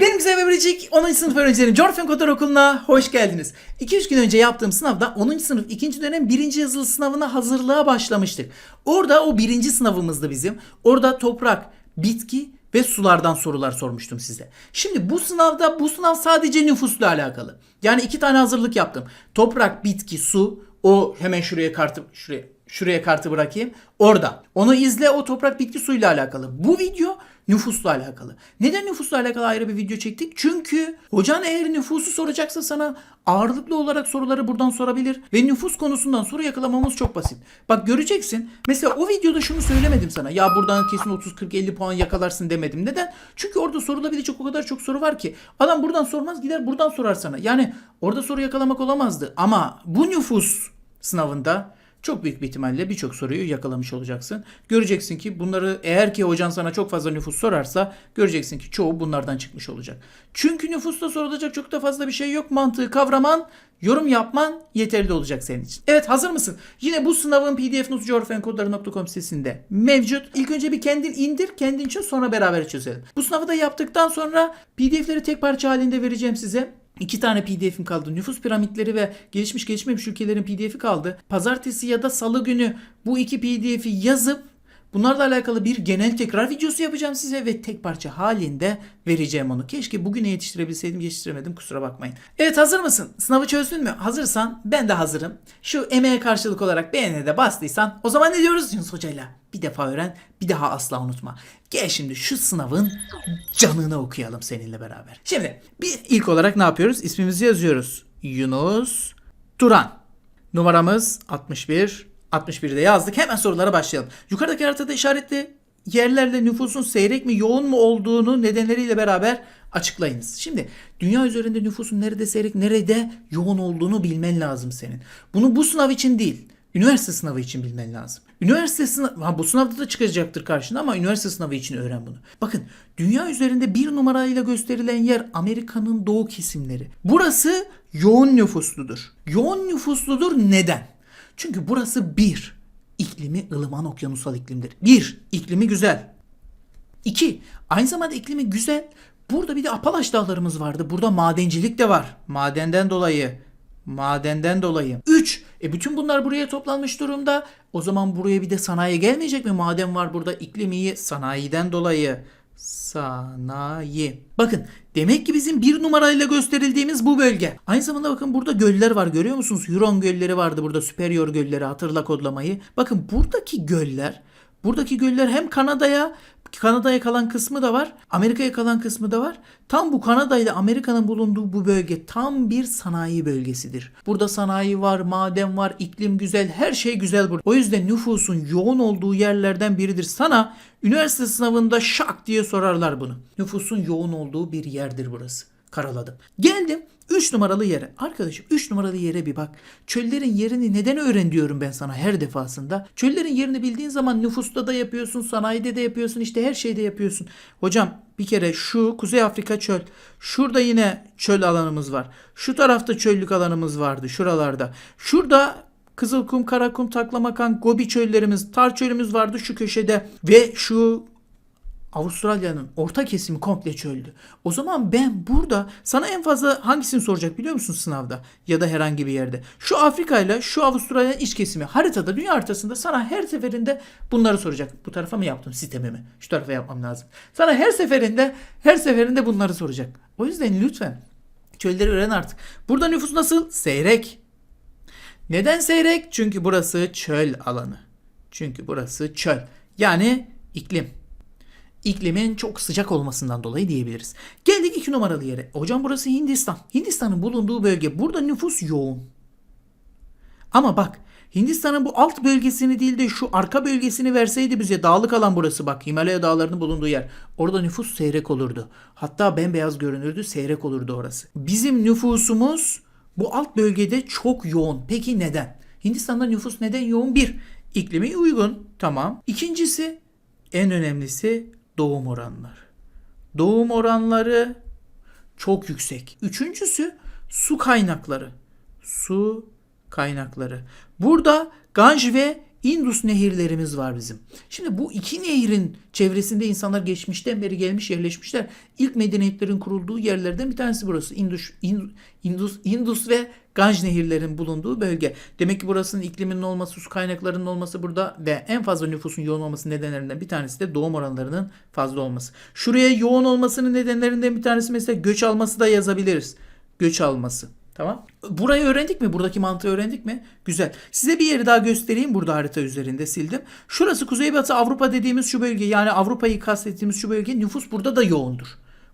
Benim güzel ve biricik 10. sınıf öğrencilerim Coğrafya Kodlar Okulu'na hoş geldiniz. 2-3 gün önce yaptığım sınavda 10. sınıf 2. dönem 1. yazılı sınavına hazırlığa başlamıştık. Orada o birinci sınavımızdı bizim. Orada toprak, bitki ve sulardan sorular sormuştum size. Şimdi bu sınavda bu sınav sadece nüfusla alakalı. Yani iki tane hazırlık yaptım. Toprak, bitki, su. O hemen şuraya kartı şuraya şuraya kartı bırakayım. Orada. Onu izle o toprak bitki suyla alakalı. Bu video nüfusla alakalı. Neden nüfusla alakalı ayrı bir video çektik? Çünkü hocan eğer nüfusu soracaksa sana ağırlıklı olarak soruları buradan sorabilir. Ve nüfus konusundan soru yakalamamız çok basit. Bak göreceksin. Mesela o videoda şunu söylemedim sana. Ya buradan kesin 30 40 50 puan yakalarsın demedim. Neden? Çünkü orada sorulabilecek o kadar çok soru var ki. Adam buradan sormaz gider buradan sorar sana. Yani orada soru yakalamak olamazdı. Ama bu nüfus sınavında çok büyük bir ihtimalle birçok soruyu yakalamış olacaksın. Göreceksin ki bunları eğer ki hocan sana çok fazla nüfus sorarsa göreceksin ki çoğu bunlardan çıkmış olacak. Çünkü nüfusta sorulacak çok da fazla bir şey yok. Mantığı kavraman, yorum yapman yeterli olacak senin için. Evet hazır mısın? Yine bu sınavın pdf notu coğrafyankodları.com sitesinde mevcut. İlk önce bir kendin indir, kendin çöz sonra beraber çözelim. Bu sınavı da yaptıktan sonra pdf'leri tek parça halinde vereceğim size. İki tane pdf'im kaldı. Nüfus piramitleri ve gelişmiş gelişmemiş ülkelerin pdf'i kaldı. Pazartesi ya da salı günü bu iki pdf'i yazıp bunlarla alakalı bir genel tekrar videosu yapacağım size ve tek parça halinde vereceğim onu. Keşke bugüne yetiştirebilseydim yetiştiremedim kusura bakmayın. Evet hazır mısın? Sınavı çözdün mü? Hazırsan ben de hazırım. Şu emeğe karşılık olarak beğene de bastıysan o zaman ne diyoruz Yunus Hoca'yla? Bir defa öğren bir daha asla unutma. Gel şimdi şu sınavın canını okuyalım seninle beraber. Şimdi bir ilk olarak ne yapıyoruz? İsmimizi yazıyoruz. Yunus Turan. Numaramız 61. 61'de yazdık. Hemen sorulara başlayalım. Yukarıdaki haritada işaretli yerlerle nüfusun seyrek mi yoğun mu olduğunu nedenleriyle beraber açıklayınız. Şimdi dünya üzerinde nüfusun nerede seyrek nerede yoğun olduğunu bilmen lazım senin. Bunu bu sınav için değil. Üniversite sınavı için bilmen lazım. Üniversite sınavı, ha, bu sınavda da çıkacaktır karşına ama üniversite sınavı için öğren bunu. Bakın dünya üzerinde bir numarayla gösterilen yer Amerika'nın doğu kesimleri. Burası yoğun nüfusludur. Yoğun nüfusludur neden? Çünkü burası bir, iklimi ılıman okyanusal iklimdir. Bir, iklimi güzel. İki, aynı zamanda iklimi güzel. Burada bir de Apalaş dağlarımız vardı. Burada madencilik de var. Madenden dolayı. Madenden dolayı. 3. E bütün bunlar buraya toplanmış durumda. O zaman buraya bir de sanayi gelmeyecek mi? Maden var burada iklim iyi sanayiden dolayı. Sanayi. Bakın demek ki bizim bir numarayla gösterildiğimiz bu bölge. Aynı zamanda bakın burada göller var görüyor musunuz? Huron gölleri vardı burada Superior gölleri hatırla kodlamayı. Bakın buradaki göller Buradaki göller hem Kanada'ya Kanada'ya kalan kısmı da var. Amerika'ya kalan kısmı da var. Tam bu Kanada ile Amerika'nın bulunduğu bu bölge tam bir sanayi bölgesidir. Burada sanayi var, maden var, iklim güzel, her şey güzel burada. O yüzden nüfusun yoğun olduğu yerlerden biridir. Sana üniversite sınavında şak diye sorarlar bunu. Nüfusun yoğun olduğu bir yerdir burası. Karaladım. Geldim 3 numaralı yere. Arkadaşım 3 numaralı yere bir bak. Çöllerin yerini neden öğren diyorum ben sana her defasında. Çöllerin yerini bildiğin zaman nüfusta da yapıyorsun, sanayide de yapıyorsun, işte her şeyde yapıyorsun. Hocam bir kere şu Kuzey Afrika çöl. Şurada yine çöl alanımız var. Şu tarafta çöllük alanımız vardı şuralarda. Şurada Kızılkum, Karakum, Taklamakan, Gobi çöllerimiz, Tar çölümüz vardı şu köşede. Ve şu Avustralya'nın orta kesimi komple çöldü. O zaman ben burada sana en fazla hangisini soracak biliyor musun sınavda ya da herhangi bir yerde? Şu Afrika ile şu Avustralya'nın iç kesimi haritada dünya haritasında sana her seferinde bunları soracak. Bu tarafa mı yaptım sistemimi? Şu tarafa yapmam lazım. Sana her seferinde her seferinde bunları soracak. O yüzden lütfen çölleri öğren artık. Burada nüfus nasıl? Seyrek. Neden seyrek? Çünkü burası çöl alanı. Çünkü burası çöl. Yani iklim iklimin çok sıcak olmasından dolayı diyebiliriz. Geldik iki numaralı yere. Hocam burası Hindistan. Hindistan'ın bulunduğu bölge. Burada nüfus yoğun. Ama bak Hindistan'ın bu alt bölgesini değil de şu arka bölgesini verseydi bize dağlık alan burası bak Himalaya dağlarının bulunduğu yer. Orada nüfus seyrek olurdu. Hatta bembeyaz görünürdü seyrek olurdu orası. Bizim nüfusumuz bu alt bölgede çok yoğun. Peki neden? Hindistan'da nüfus neden yoğun? Bir, iklimi uygun. Tamam. İkincisi en önemlisi doğum oranları. Doğum oranları çok yüksek. Üçüncüsü su kaynakları. Su kaynakları. Burada Ganj ve Indus nehirlerimiz var bizim. Şimdi bu iki nehrin çevresinde insanlar geçmişten beri gelmiş yerleşmişler. İlk medeniyetlerin kurulduğu yerlerden bir tanesi burası. Indus, Indus, Indus, ve Ganj nehirlerin bulunduğu bölge. Demek ki burasının ikliminin olması, su kaynaklarının olması burada ve en fazla nüfusun yoğun olması nedenlerinden bir tanesi de doğum oranlarının fazla olması. Şuraya yoğun olmasının nedenlerinden bir tanesi mesela göç alması da yazabiliriz. Göç alması. Tamam. Burayı öğrendik mi? Buradaki mantığı öğrendik mi? Güzel. Size bir yeri daha göstereyim. Burada harita üzerinde sildim. Şurası Kuzeybatı Avrupa dediğimiz şu bölge. Yani Avrupa'yı kastettiğimiz şu bölge. Nüfus burada da yoğundur.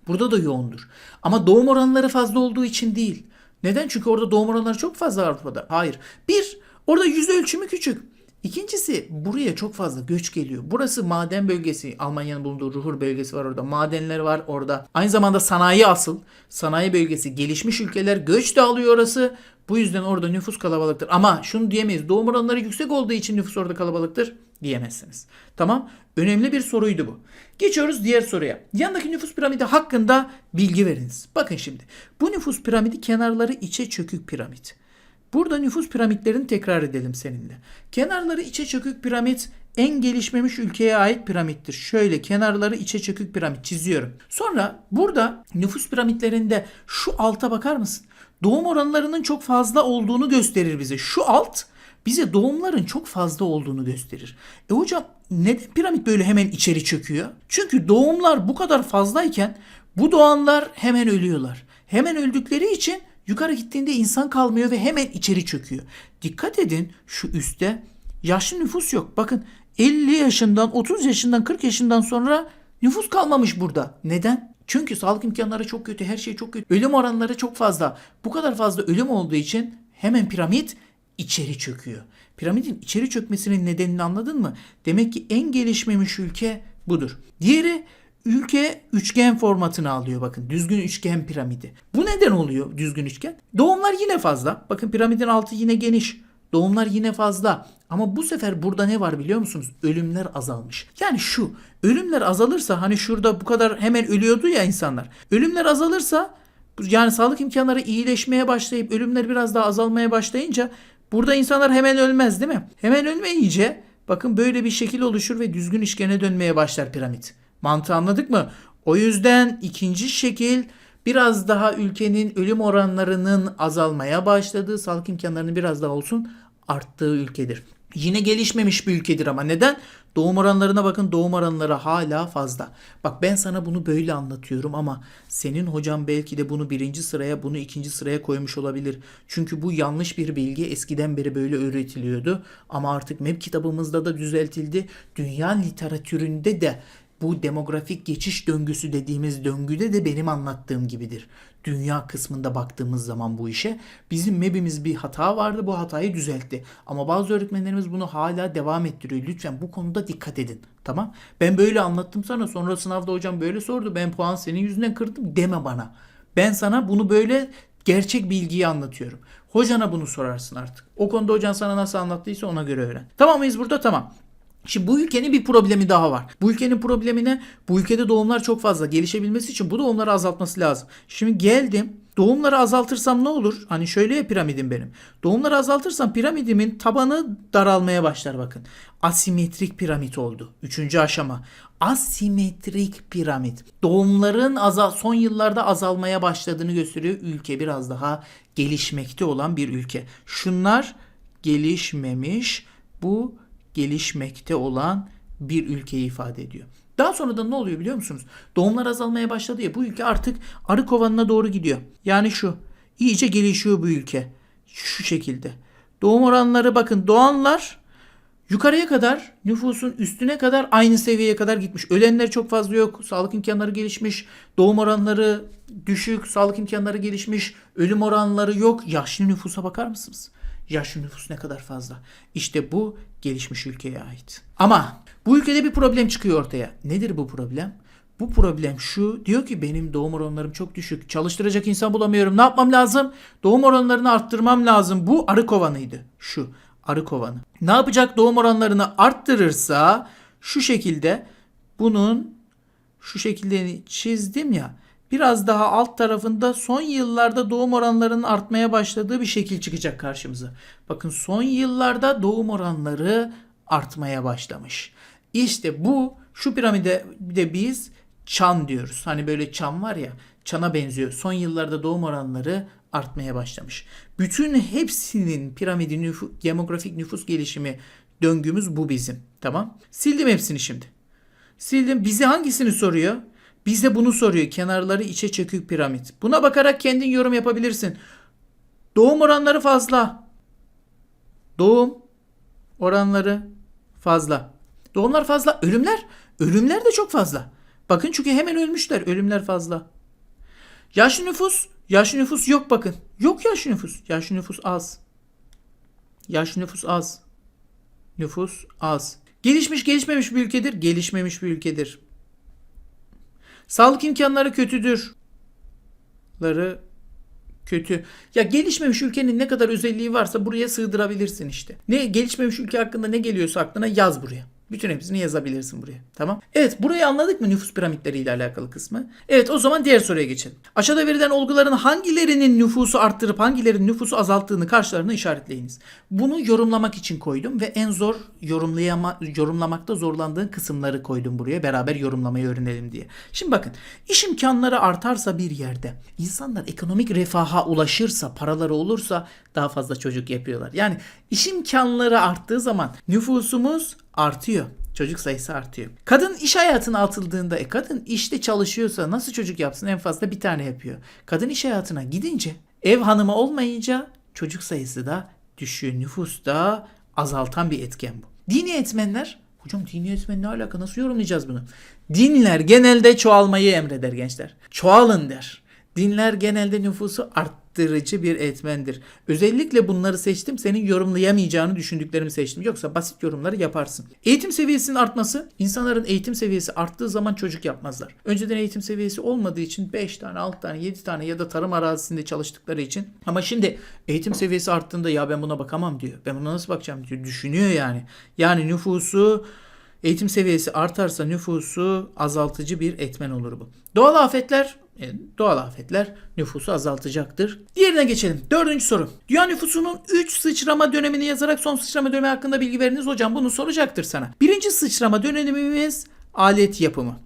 Burada da yoğundur. Ama doğum oranları fazla olduğu için değil. Neden? Çünkü orada doğum oranları çok fazla Avrupa'da. Hayır. Bir, orada yüz ölçümü küçük. İkincisi buraya çok fazla göç geliyor. Burası maden bölgesi. Almanya'nın bulunduğu Ruhr bölgesi var orada. Madenler var orada. Aynı zamanda sanayi asıl. Sanayi bölgesi. Gelişmiş ülkeler göç de alıyor orası. Bu yüzden orada nüfus kalabalıktır. Ama şunu diyemeyiz. Doğum oranları yüksek olduğu için nüfus orada kalabalıktır diyemezsiniz. Tamam. Önemli bir soruydu bu. Geçiyoruz diğer soruya. Yandaki nüfus piramidi hakkında bilgi veriniz. Bakın şimdi. Bu nüfus piramidi kenarları içe çökük piramit. Burada nüfus piramitlerini tekrar edelim seninle. Kenarları içe çökük piramit en gelişmemiş ülkeye ait piramittir. Şöyle kenarları içe çökük piramit çiziyorum. Sonra burada nüfus piramitlerinde şu alta bakar mısın? Doğum oranlarının çok fazla olduğunu gösterir bize. Şu alt bize doğumların çok fazla olduğunu gösterir. E hocam neden piramit böyle hemen içeri çöküyor? Çünkü doğumlar bu kadar fazlayken bu doğanlar hemen ölüyorlar. Hemen öldükleri için yukarı gittiğinde insan kalmıyor ve hemen içeri çöküyor. Dikkat edin şu üstte yaşlı nüfus yok. Bakın 50 yaşından 30 yaşından 40 yaşından sonra nüfus kalmamış burada. Neden? Çünkü sağlık imkanları çok kötü, her şey çok kötü. Ölüm oranları çok fazla. Bu kadar fazla ölüm olduğu için hemen piramit içeri çöküyor. Piramidin içeri çökmesinin nedenini anladın mı? Demek ki en gelişmemiş ülke budur. Diğeri ülke üçgen formatını alıyor bakın. Düzgün üçgen piramidi. Bu neden oluyor düzgün üçgen? Doğumlar yine fazla. Bakın piramidin altı yine geniş. Doğumlar yine fazla. Ama bu sefer burada ne var biliyor musunuz? Ölümler azalmış. Yani şu ölümler azalırsa hani şurada bu kadar hemen ölüyordu ya insanlar. Ölümler azalırsa yani sağlık imkanları iyileşmeye başlayıp ölümler biraz daha azalmaya başlayınca burada insanlar hemen ölmez değil mi? Hemen ölmeyince bakın böyle bir şekil oluşur ve düzgün üçgene dönmeye başlar piramit. Mantığı anladık mı? O yüzden ikinci şekil biraz daha ülkenin ölüm oranlarının azalmaya başladığı, sağlık imkanlarının biraz daha olsun arttığı ülkedir. Yine gelişmemiş bir ülkedir ama neden? Doğum oranlarına bakın doğum oranları hala fazla. Bak ben sana bunu böyle anlatıyorum ama senin hocan belki de bunu birinci sıraya bunu ikinci sıraya koymuş olabilir. Çünkü bu yanlış bir bilgi eskiden beri böyle öğretiliyordu. Ama artık MEP kitabımızda da düzeltildi. Dünya literatüründe de bu demografik geçiş döngüsü dediğimiz döngüde de benim anlattığım gibidir. Dünya kısmında baktığımız zaman bu işe bizim MEB'imiz bir hata vardı bu hatayı düzeltti. Ama bazı öğretmenlerimiz bunu hala devam ettiriyor. Lütfen bu konuda dikkat edin. Tamam? Ben böyle anlattım sana sonra sınavda hocam böyle sordu ben puan senin yüzünden kırdım deme bana. Ben sana bunu böyle gerçek bilgiyi anlatıyorum. Hocana bunu sorarsın artık. O konuda hocan sana nasıl anlattıysa ona göre öğren. Tamam mıyız burada? Tamam. Şimdi bu ülkenin bir problemi daha var. Bu ülkenin problemi ne? Bu ülkede doğumlar çok fazla. Gelişebilmesi için bu doğumları azaltması lazım. Şimdi geldim. Doğumları azaltırsam ne olur? Hani şöyle ya piramidim benim. Doğumları azaltırsam piramidimin tabanı daralmaya başlar bakın. Asimetrik piramit oldu. Üçüncü aşama. Asimetrik piramit. Doğumların azal son yıllarda azalmaya başladığını gösteriyor. Ülke biraz daha gelişmekte olan bir ülke. Şunlar gelişmemiş. Bu gelişmekte olan bir ülkeyi ifade ediyor. Daha sonra da ne oluyor biliyor musunuz? Doğumlar azalmaya başladı ya bu ülke artık arı kovanına doğru gidiyor. Yani şu iyice gelişiyor bu ülke. Şu şekilde. Doğum oranları bakın doğanlar yukarıya kadar nüfusun üstüne kadar aynı seviyeye kadar gitmiş. Ölenler çok fazla yok. Sağlık imkanları gelişmiş. Doğum oranları düşük. Sağlık imkanları gelişmiş. Ölüm oranları yok. Yaşlı nüfusa bakar mısınız? Yaşlı nüfus ne kadar fazla. İşte bu gelişmiş ülkeye ait. Ama bu ülkede bir problem çıkıyor ortaya. Nedir bu problem? Bu problem şu. Diyor ki benim doğum oranlarım çok düşük. Çalıştıracak insan bulamıyorum. Ne yapmam lazım? Doğum oranlarını arttırmam lazım. Bu arı kovanıydı. Şu arı kovanı. Ne yapacak doğum oranlarını arttırırsa şu şekilde bunun şu şekilde çizdim ya biraz daha alt tarafında son yıllarda doğum oranlarının artmaya başladığı bir şekil çıkacak karşımıza. Bakın son yıllarda doğum oranları artmaya başlamış. İşte bu şu piramide de biz çan diyoruz. Hani böyle çan var ya çana benziyor. Son yıllarda doğum oranları artmaya başlamış. Bütün hepsinin piramidi nüfu- demografik nüfus gelişimi döngümüz bu bizim. Tamam. Sildim hepsini şimdi. Sildim. Bize hangisini soruyor? Bize bunu soruyor. Kenarları içe çökük piramit. Buna bakarak kendin yorum yapabilirsin. Doğum oranları fazla. Doğum oranları fazla. Doğumlar fazla. Ölümler? Ölümler de çok fazla. Bakın çünkü hemen ölmüşler. Ölümler fazla. Yaşlı nüfus? Yaşlı nüfus yok bakın. Yok yaşlı nüfus. Yaşlı nüfus az. Yaşlı nüfus az. Nüfus az. Gelişmiş gelişmemiş bir ülkedir. Gelişmemiş bir ülkedir. Sağlık imkanları kötüdür. Ları kötü. Ya gelişmemiş ülkenin ne kadar özelliği varsa buraya sığdırabilirsin işte. Ne gelişmemiş ülke hakkında ne geliyorsa aklına yaz buraya. Bütün hepsini yazabilirsin buraya. Tamam. Evet burayı anladık mı nüfus piramitleriyle alakalı kısmı? Evet o zaman diğer soruya geçelim. Aşağıda verilen olguların hangilerinin nüfusu arttırıp hangilerinin nüfusu azalttığını karşılarına işaretleyiniz. Bunu yorumlamak için koydum ve en zor yorumlayama, yorumlamakta zorlandığın kısımları koydum buraya. Beraber yorumlamayı öğrenelim diye. Şimdi bakın iş imkanları artarsa bir yerde insanlar ekonomik refaha ulaşırsa paraları olursa daha fazla çocuk yapıyorlar. Yani iş imkanları arttığı zaman nüfusumuz artıyor. Çocuk sayısı artıyor. Kadın iş hayatına atıldığında e kadın işte çalışıyorsa nasıl çocuk yapsın en fazla bir tane yapıyor. Kadın iş hayatına gidince ev hanımı olmayınca çocuk sayısı da düşüyor. Nüfus da azaltan bir etken bu. Dini etmenler Hocam dini etmen ne alaka? Nasıl yorumlayacağız bunu? Dinler genelde çoğalmayı emreder gençler. Çoğalın der. Dinler genelde nüfusu arttırıcı bir etmendir. Özellikle bunları seçtim. Senin yorumlayamayacağını düşündüklerimi seçtim. Yoksa basit yorumları yaparsın. Eğitim seviyesinin artması. insanların eğitim seviyesi arttığı zaman çocuk yapmazlar. Önceden eğitim seviyesi olmadığı için 5 tane, 6 tane, 7 tane ya da tarım arazisinde çalıştıkları için. Ama şimdi eğitim seviyesi arttığında ya ben buna bakamam diyor. Ben buna nasıl bakacağım diyor. Düşünüyor yani. Yani nüfusu Eğitim seviyesi artarsa nüfusu azaltıcı bir etmen olur bu. Doğal afetler e, doğal afetler nüfusu azaltacaktır. Diğerine geçelim. Dördüncü soru. Dünya nüfusunun 3 sıçrama dönemini yazarak son sıçrama dönemi hakkında bilgi veriniz hocam. Bunu soracaktır sana. Birinci sıçrama dönemimiz alet yapımı.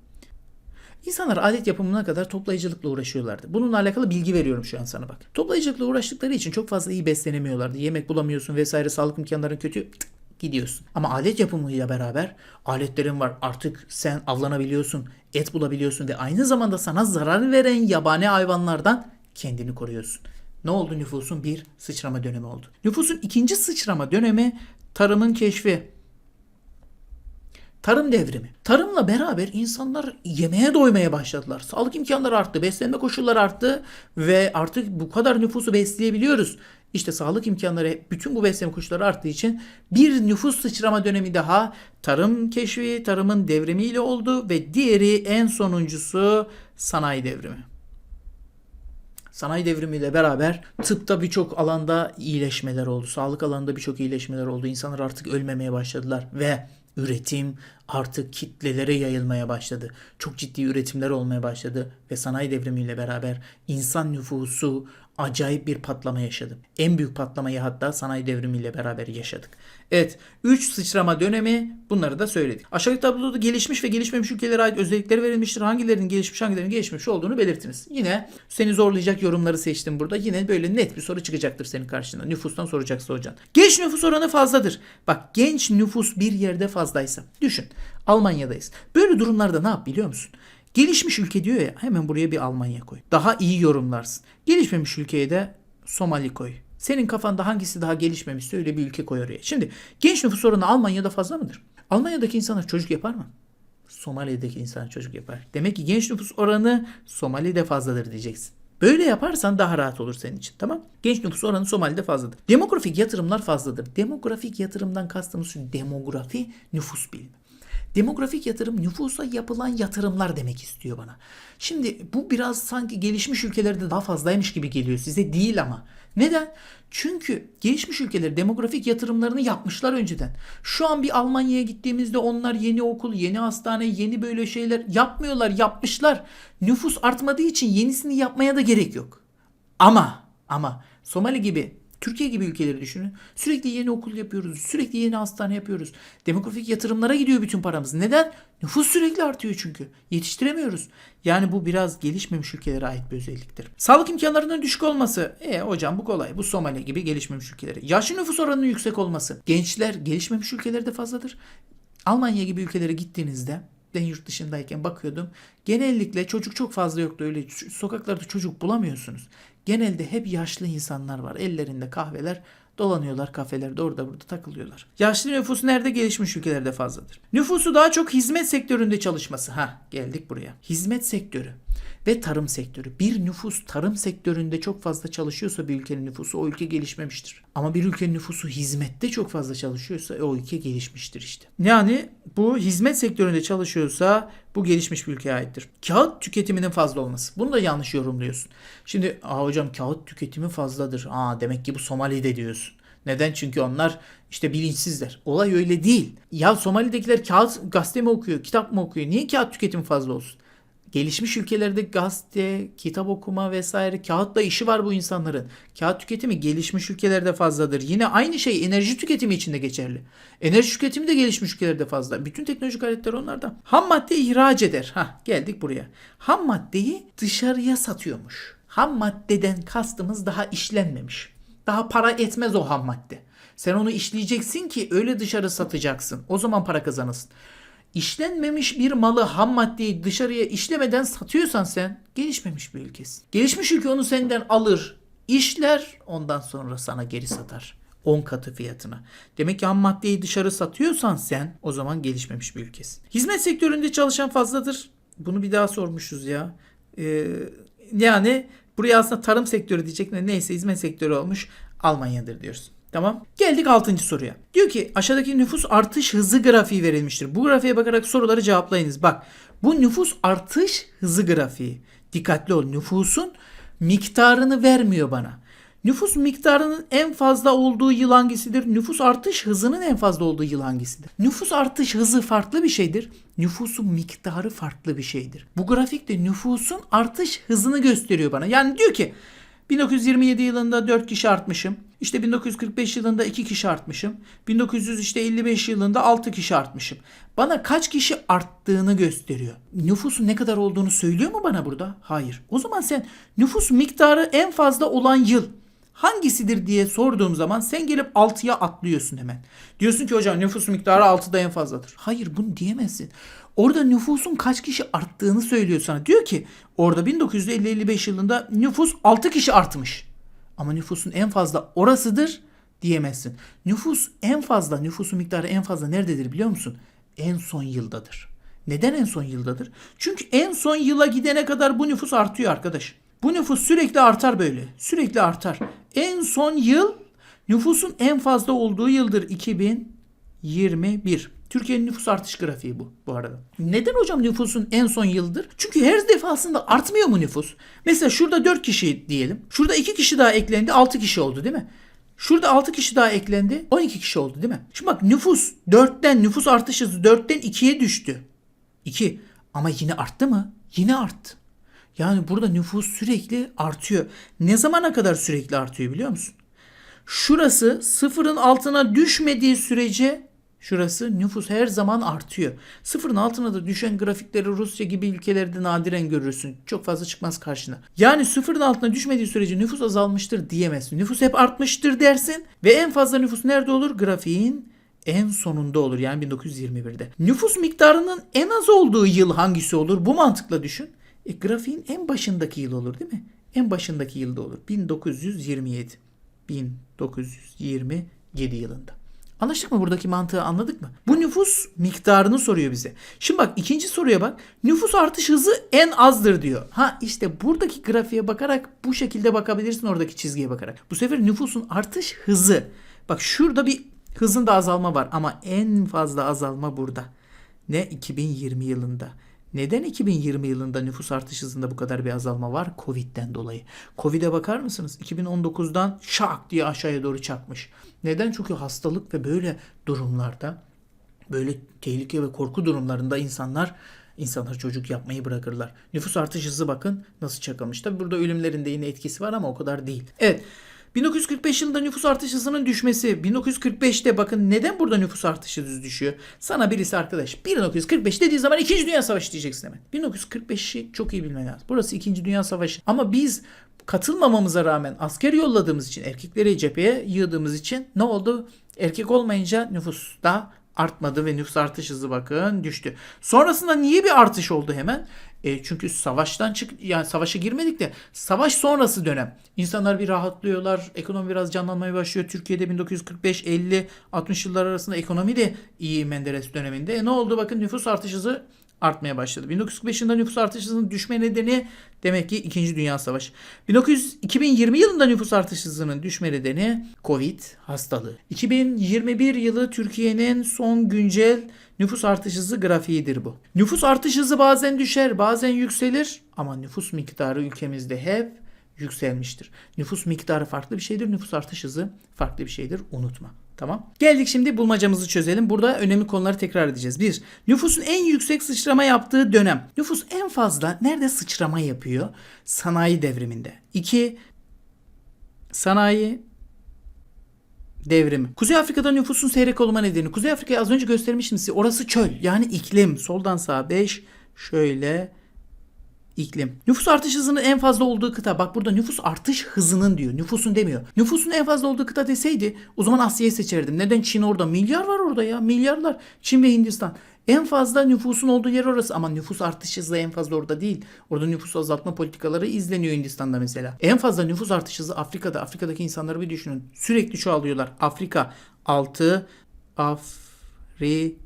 İnsanlar alet yapımına kadar toplayıcılıkla uğraşıyorlardı. Bununla alakalı bilgi veriyorum şu an sana bak. Toplayıcılıkla uğraştıkları için çok fazla iyi beslenemiyorlardı. Yemek bulamıyorsun vesaire sağlık imkanların kötü tık, gidiyorsun. Ama alet yapımıyla beraber aletlerin var. Artık sen avlanabiliyorsun, et bulabiliyorsun ve aynı zamanda sana zarar veren yabani hayvanlardan kendini koruyorsun. Ne oldu nüfusun bir sıçrama dönemi oldu. Nüfusun ikinci sıçrama dönemi tarımın keşfi. Tarım devrimi. Tarımla beraber insanlar yemeğe doymaya başladılar. Sağlık imkanları arttı, beslenme koşulları arttı ve artık bu kadar nüfusu besleyebiliyoruz. İşte sağlık imkanları, bütün bu beslenme koşulları arttığı için bir nüfus sıçrama dönemi daha tarım keşfi, tarımın devrimiyle oldu ve diğeri en sonuncusu sanayi devrimi. Sanayi devrimiyle beraber tıpta birçok alanda iyileşmeler oldu. Sağlık alanında birçok iyileşmeler oldu. İnsanlar artık ölmemeye başladılar ve üretim artık kitlelere yayılmaya başladı. Çok ciddi üretimler olmaya başladı ve sanayi devrimiyle beraber insan nüfusu acayip bir patlama yaşadı. En büyük patlamayı hatta sanayi devrimiyle beraber yaşadık. Evet, 3 sıçrama dönemi bunları da söyledik. Aşağıdaki tabloda gelişmiş ve gelişmemiş ülkelere ait özellikleri verilmiştir. Hangilerinin gelişmiş, hangilerinin gelişmemiş olduğunu belirtiniz. Yine seni zorlayacak yorumları seçtim burada. Yine böyle net bir soru çıkacaktır senin karşına. Nüfustan soracaksa hocan. Genç nüfus oranı fazladır. Bak genç nüfus bir yerde fazlaysa. Düşün. Almanya'dayız. Böyle durumlarda ne yap biliyor musun? Gelişmiş ülke diyor ya hemen buraya bir Almanya koy. Daha iyi yorumlarsın. Gelişmemiş ülkeye de Somali koy. Senin kafanda hangisi daha gelişmemişse öyle bir ülke koy oraya. Şimdi genç nüfus oranı Almanya'da fazla mıdır? Almanya'daki insanlar çocuk yapar mı? Somali'deki insan çocuk yapar. Demek ki genç nüfus oranı Somali'de fazladır diyeceksin. Böyle yaparsan daha rahat olur senin için. Tamam? Genç nüfus oranı Somali'de fazladır. Demografik yatırımlar fazladır. Demografik yatırımdan kastımız şu demografi nüfus bilimi. Demografik yatırım nüfusa yapılan yatırımlar demek istiyor bana. Şimdi bu biraz sanki gelişmiş ülkelerde daha fazlaymış gibi geliyor size değil ama. Neden? Çünkü gelişmiş ülkeler demografik yatırımlarını yapmışlar önceden. Şu an bir Almanya'ya gittiğimizde onlar yeni okul, yeni hastane, yeni böyle şeyler yapmıyorlar, yapmışlar. Nüfus artmadığı için yenisini yapmaya da gerek yok. Ama ama Somali gibi Türkiye gibi ülkeleri düşünün. Sürekli yeni okul yapıyoruz. Sürekli yeni hastane yapıyoruz. Demografik yatırımlara gidiyor bütün paramız. Neden? Nüfus sürekli artıyor çünkü. Yetiştiremiyoruz. Yani bu biraz gelişmemiş ülkelere ait bir özelliktir. Sağlık imkanlarının düşük olması. E hocam bu kolay. Bu Somali gibi gelişmemiş ülkeleri. Yaşlı nüfus oranının yüksek olması. Gençler gelişmemiş ülkelerde fazladır. Almanya gibi ülkelere gittiğinizde ben yurt dışındayken bakıyordum. Genellikle çocuk çok fazla yoktu öyle sokaklarda çocuk bulamıyorsunuz. Genelde hep yaşlı insanlar var. Ellerinde kahveler dolanıyorlar kafelerde orada burada takılıyorlar. Yaşlı nüfus nerede? Gelişmiş ülkelerde fazladır. Nüfusu daha çok hizmet sektöründe çalışması. Ha geldik buraya. Hizmet sektörü ve tarım sektörü. Bir nüfus tarım sektöründe çok fazla çalışıyorsa bir ülkenin nüfusu o ülke gelişmemiştir. Ama bir ülkenin nüfusu hizmette çok fazla çalışıyorsa o ülke gelişmiştir işte. Yani bu hizmet sektöründe çalışıyorsa bu gelişmiş bir ülkeye aittir. Kağıt tüketiminin fazla olması. Bunu da yanlış yorumluyorsun. Şimdi Aa, hocam kağıt tüketimi fazladır. Aa, demek ki bu Somali'de diyorsun. Neden? Çünkü onlar işte bilinçsizler. Olay öyle değil. Ya Somali'dekiler kağıt gazete mi okuyor, kitap mı okuyor? Niye kağıt tüketimi fazla olsun? Gelişmiş ülkelerde gazete, kitap okuma vesaire kağıtla işi var bu insanların. Kağıt tüketimi gelişmiş ülkelerde fazladır. Yine aynı şey enerji tüketimi için de geçerli. Enerji tüketimi de gelişmiş ülkelerde fazla. Bütün teknolojik aletler onlardan. Ham madde ihraç eder. Hah geldik buraya. Ham maddeyi dışarıya satıyormuş. Ham maddeden kastımız daha işlenmemiş. Daha para etmez o ham madde. Sen onu işleyeceksin ki öyle dışarı satacaksın. O zaman para kazanırsın. İşlenmemiş bir malı ham maddeyi dışarıya işlemeden satıyorsan sen gelişmemiş bir ülkesin. Gelişmiş ülke onu senden alır, işler ondan sonra sana geri satar. 10 katı fiyatına. Demek ki ham maddeyi dışarı satıyorsan sen o zaman gelişmemiş bir ülkesin. Hizmet sektöründe çalışan fazladır. Bunu bir daha sormuşuz ya. Ee, yani buraya aslında tarım sektörü diyecek ne neyse hizmet sektörü olmuş Almanya'dır diyoruz. Tamam. Geldik 6. soruya. Diyor ki aşağıdaki nüfus artış hızı grafiği verilmiştir. Bu grafiğe bakarak soruları cevaplayınız. Bak bu nüfus artış hızı grafiği. Dikkatli ol. Nüfusun miktarını vermiyor bana. Nüfus miktarının en fazla olduğu yıl hangisidir? Nüfus artış hızının en fazla olduğu yıl hangisidir? Nüfus artış hızı farklı bir şeydir. Nüfusun miktarı farklı bir şeydir. Bu grafikte nüfusun artış hızını gösteriyor bana. Yani diyor ki 1927 yılında 4 kişi artmışım. İşte 1945 yılında 2 kişi artmışım. 1955 yılında 6 kişi artmışım. Bana kaç kişi arttığını gösteriyor. Nüfusun ne kadar olduğunu söylüyor mu bana burada? Hayır. O zaman sen nüfus miktarı en fazla olan yıl hangisidir diye sorduğum zaman sen gelip 6'ya atlıyorsun hemen. Diyorsun ki hocam nüfus miktarı 6'da en fazladır. Hayır bunu diyemezsin. Orada nüfusun kaç kişi arttığını söylüyor sana. Diyor ki orada 1950-55 yılında nüfus 6 kişi artmış. Ama nüfusun en fazla orasıdır diyemezsin. Nüfus en fazla, nüfusun miktarı en fazla nerededir biliyor musun? En son yıldadır. Neden en son yıldadır? Çünkü en son yıla gidene kadar bu nüfus artıyor arkadaş. Bu nüfus sürekli artar böyle. Sürekli artar. En son yıl nüfusun en fazla olduğu yıldır 2021. Türkiye'nin nüfus artış grafiği bu bu arada. Neden hocam nüfusun en son yıldır? Çünkü her defasında artmıyor mu nüfus? Mesela şurada 4 kişi diyelim. Şurada 2 kişi daha eklendi 6 kişi oldu değil mi? Şurada 6 kişi daha eklendi 12 kişi oldu değil mi? Şimdi bak nüfus 4'ten nüfus artış hızı 4'ten 2'ye düştü. 2 ama yine arttı mı? Yine arttı. Yani burada nüfus sürekli artıyor. Ne zamana kadar sürekli artıyor biliyor musun? Şurası sıfırın altına düşmediği sürece şurası nüfus her zaman artıyor. Sıfırın altına da düşen grafikleri Rusya gibi ülkelerde nadiren görürsün. Çok fazla çıkmaz karşına. Yani sıfırın altına düşmediği sürece nüfus azalmıştır diyemezsin. Nüfus hep artmıştır dersin ve en fazla nüfus nerede olur? Grafiğin en sonunda olur yani 1921'de. Nüfus miktarının en az olduğu yıl hangisi olur? Bu mantıkla düşün. E, grafiğin en başındaki yıl olur değil mi? En başındaki yılda olur. 1927. 1927 yılında. Anlaştık mı buradaki mantığı anladık mı? Bu nüfus miktarını soruyor bize. Şimdi bak ikinci soruya bak. Nüfus artış hızı en azdır diyor. Ha işte buradaki grafiğe bakarak bu şekilde bakabilirsin oradaki çizgiye bakarak. Bu sefer nüfusun artış hızı. Bak şurada bir hızında azalma var ama en fazla azalma burada. Ne 2020 yılında. Neden 2020 yılında nüfus artış hızında bu kadar bir azalma var? Covid'den dolayı. Covid'e bakar mısınız? 2019'dan şak diye aşağıya doğru çakmış. Neden? Çünkü hastalık ve böyle durumlarda böyle tehlike ve korku durumlarında insanlar insanlar çocuk yapmayı bırakırlar. Nüfus artış hızı bakın nasıl çakılmış. Tabi burada ölümlerin de yine etkisi var ama o kadar değil. Evet. 1945 yılında nüfus artış hızının düşmesi. 1945'te bakın neden burada nüfus artışı düz düşüyor? Sana birisi arkadaş 1945 dediği zaman 2. Dünya Savaşı diyeceksin hemen. 1945'i çok iyi bilmen lazım. Burası 2. Dünya Savaşı. Ama biz katılmamamıza rağmen asker yolladığımız için erkekleri cepheye yığdığımız için ne oldu? Erkek olmayınca nüfus da artmadı ve nüfus artış hızı bakın düştü. Sonrasında niye bir artış oldu hemen? E, çünkü savaştan çık yani savaşa girmedik de savaş sonrası dönem. İnsanlar bir rahatlıyorlar. Ekonomi biraz canlanmaya başlıyor. Türkiye'de 1945 50 60 yıllar arasında ekonomi de iyi Menderes döneminde. E, ne oldu? Bakın nüfus artış hızı artmaya başladı. 1945 yılında nüfus artış hızının düşme nedeni demek ki 2. Dünya Savaşı. 1900, 2020 yılında nüfus artış hızının düşme nedeni Covid hastalığı. 2021 yılı Türkiye'nin son güncel nüfus artış hızı grafiğidir bu. Nüfus artış hızı bazen düşer, bazen yükselir ama nüfus miktarı ülkemizde hep yükselmiştir. Nüfus miktarı farklı bir şeydir, nüfus artış hızı farklı bir şeydir. Unutma. Tamam. Geldik şimdi bulmacamızı çözelim. Burada önemli konuları tekrar edeceğiz. 1. Nüfusun en yüksek sıçrama yaptığı dönem. Nüfus en fazla nerede sıçrama yapıyor? Sanayi devriminde. 2. Sanayi devrimi. Kuzey Afrika'da nüfusun seyrek olma nedeni. Kuzey Afrika'yı az önce göstermiştim size. Orası çöl. Yani iklim. Soldan sağa 5. Şöyle iklim. Nüfus artış hızının en fazla olduğu kıta. Bak burada nüfus artış hızının diyor. Nüfusun demiyor. Nüfusun en fazla olduğu kıta deseydi o zaman Asya'yı seçerdim. Neden Çin orada? Milyar var orada ya. Milyarlar. Çin ve Hindistan. En fazla nüfusun olduğu yer orası ama nüfus artış hızı en fazla orada değil. Orada nüfus azaltma politikaları izleniyor Hindistan'da mesela. En fazla nüfus artış hızı Afrika'da. Afrika'daki insanları bir düşünün. Sürekli çoğalıyorlar. Afrika 6 Afrika.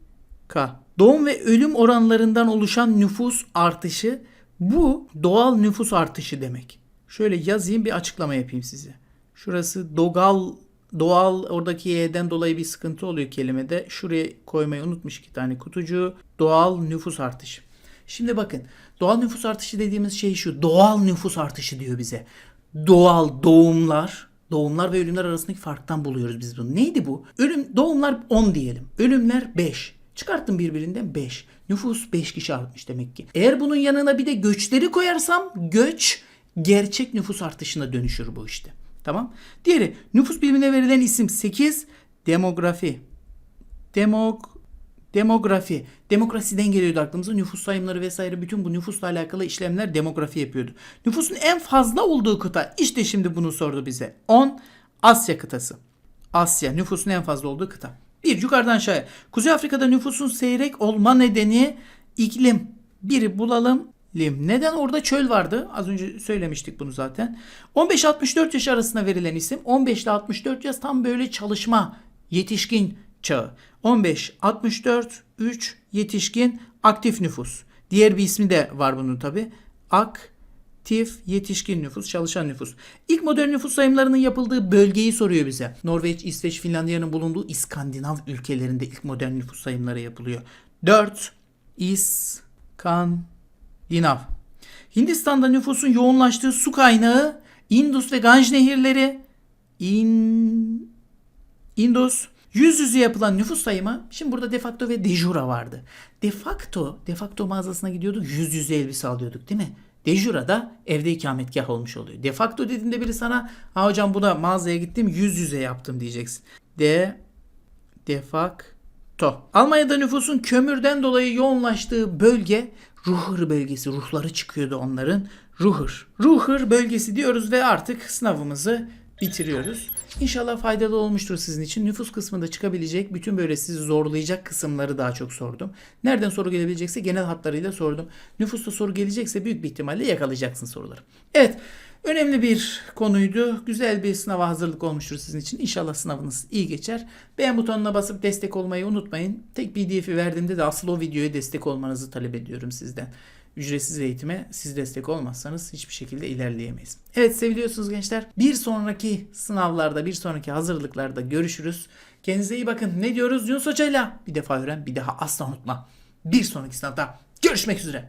Doğum ve ölüm oranlarından oluşan nüfus artışı bu doğal nüfus artışı demek. Şöyle yazayım bir açıklama yapayım size. Şurası doğal doğal oradaki y'den dolayı bir sıkıntı oluyor kelimede. Şuraya koymayı unutmuş iki tane kutucuğu. Doğal nüfus artışı. Şimdi bakın doğal nüfus artışı dediğimiz şey şu. Doğal nüfus artışı diyor bize. Doğal doğumlar doğumlar ve ölümler arasındaki farktan buluyoruz biz bunu. Neydi bu? Ölüm doğumlar 10 diyelim. Ölümler 5. Çıkarttım birbirinden 5. Nüfus 5 kişi artmış demek ki. Eğer bunun yanına bir de göçleri koyarsam göç gerçek nüfus artışına dönüşür bu işte. Tamam. Diğeri nüfus bilimine verilen isim 8 demografi. Demog demografi. Demokrasiden geliyordu aklımıza. Nüfus sayımları vesaire bütün bu nüfusla alakalı işlemler demografi yapıyordu. Nüfusun en fazla olduğu kıta işte şimdi bunu sordu bize. 10 Asya kıtası. Asya nüfusun en fazla olduğu kıta. Bir yukarıdan aşağıya. Kuzey Afrika'da nüfusun seyrek olma nedeni iklim. Biri bulalım. Lim. Neden orada çöl vardı? Az önce söylemiştik bunu zaten. 15-64 yaş arasında verilen isim 15 ile 64 yaş tam böyle çalışma yetişkin çağı. 15-64 3 yetişkin aktif nüfus. Diğer bir ismi de var bunun tabi. Aktif yetişkin nüfus, çalışan nüfus. İlk modern nüfus sayımlarının yapıldığı bölgeyi soruyor bize. Norveç, İsveç, Finlandiya'nın bulunduğu İskandinav ülkelerinde ilk modern nüfus sayımları yapılıyor. 4. İskandinav. Hindistan'da nüfusun yoğunlaştığı su kaynağı Indus ve Ganj nehirleri. İn... Indus. Yüz yüze yapılan nüfus sayımı şimdi burada defakto ve dejura vardı. Defakto, defakto mağazasına gidiyorduk yüz yüze elbise alıyorduk değil mi? Dejura da evde ikametgah olmuş oluyor. Defakto dediğinde biri sana ha hocam bu mağazaya gittim yüz yüze yaptım diyeceksin. De defakto. Almanya'da nüfusun kömürden dolayı yoğunlaştığı bölge Ruhr bölgesi. Ruhları çıkıyordu onların. Ruhr. Ruhr bölgesi diyoruz ve artık sınavımızı bitiriyoruz. İnşallah faydalı olmuştur sizin için. Nüfus kısmında çıkabilecek bütün böyle sizi zorlayacak kısımları daha çok sordum. Nereden soru gelebilecekse genel hatlarıyla sordum. Nüfusta soru gelecekse büyük bir ihtimalle yakalayacaksın soruları. Evet. Önemli bir konuydu. Güzel bir sınava hazırlık olmuştur sizin için. İnşallah sınavınız iyi geçer. Beğen butonuna basıp destek olmayı unutmayın. Tek PDF'i verdiğimde de asıl o videoya destek olmanızı talep ediyorum sizden. Ücretsiz eğitime siz destek olmazsanız hiçbir şekilde ilerleyemeyiz. Evet seviliyorsunuz gençler. Bir sonraki sınavlarda, bir sonraki hazırlıklarda görüşürüz. Kendinize iyi bakın. Ne diyoruz Yunus Hoca'yla? Bir defa öğren, bir daha asla unutma. Bir sonraki sınavda görüşmek üzere.